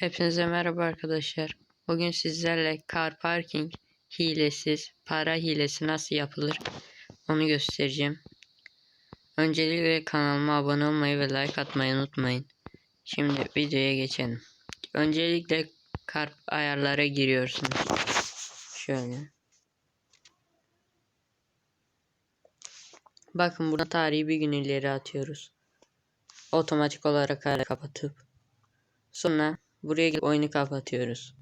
Hepinize merhaba arkadaşlar. Bugün sizlerle car parking hilesiz para hilesi nasıl yapılır onu göstereceğim. Öncelikle kanalıma abone olmayı ve like atmayı unutmayın. Şimdi videoya geçelim. Öncelikle kar ayarlara giriyorsunuz. Şöyle. Bakın burada tarihi bir gün ileri atıyoruz. Otomatik olarak ayarı kapatıp Sonra buraya oyunu kapatıyoruz.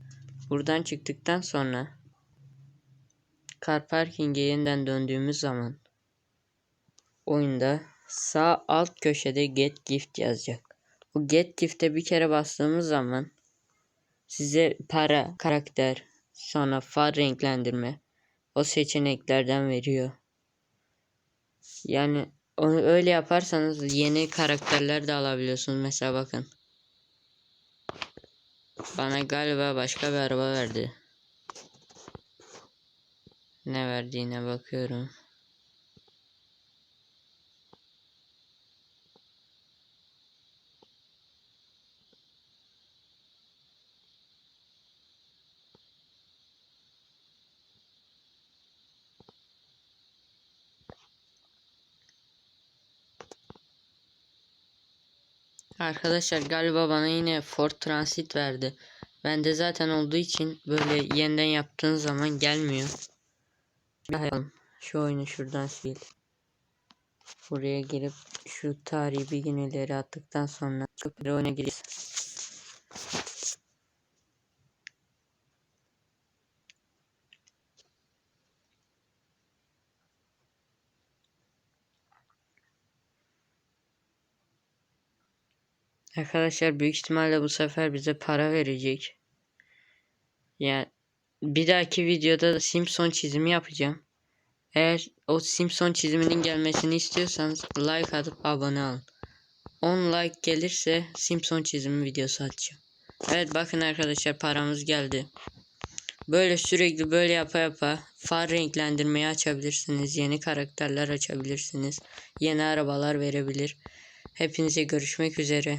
Buradan çıktıktan sonra Car Parking'e yeniden döndüğümüz zaman oyunda sağ alt köşede Get Gift yazacak. Bu Get Gift'e bir kere bastığımız zaman size para, karakter, sonra far renklendirme o seçeneklerden veriyor. Yani onu öyle yaparsanız yeni karakterler de alabiliyorsunuz. Mesela bakın. Bana galiba başka bir araba verdi. Ne verdiğine bakıyorum. Arkadaşlar galiba bana yine Ford Transit verdi. Bende zaten olduğu için böyle yeniden yaptığın zaman gelmiyor. Yapalım. Şu oyunu şuradan sil. Buraya girip şu tarihi bir gün ileri attıktan sonra oyuna gireceğiz. Arkadaşlar büyük ihtimalle bu sefer bize para verecek. Yani bir dahaki videoda da Simpson çizimi yapacağım. Eğer o Simpson çiziminin gelmesini istiyorsanız like atıp abone olun. 10 like gelirse Simpson çizimi videosu atacağım. Evet bakın arkadaşlar paramız geldi. Böyle sürekli böyle yapa yapa far renklendirmeyi açabilirsiniz. Yeni karakterler açabilirsiniz. Yeni arabalar verebilir. Hepinize görüşmek üzere.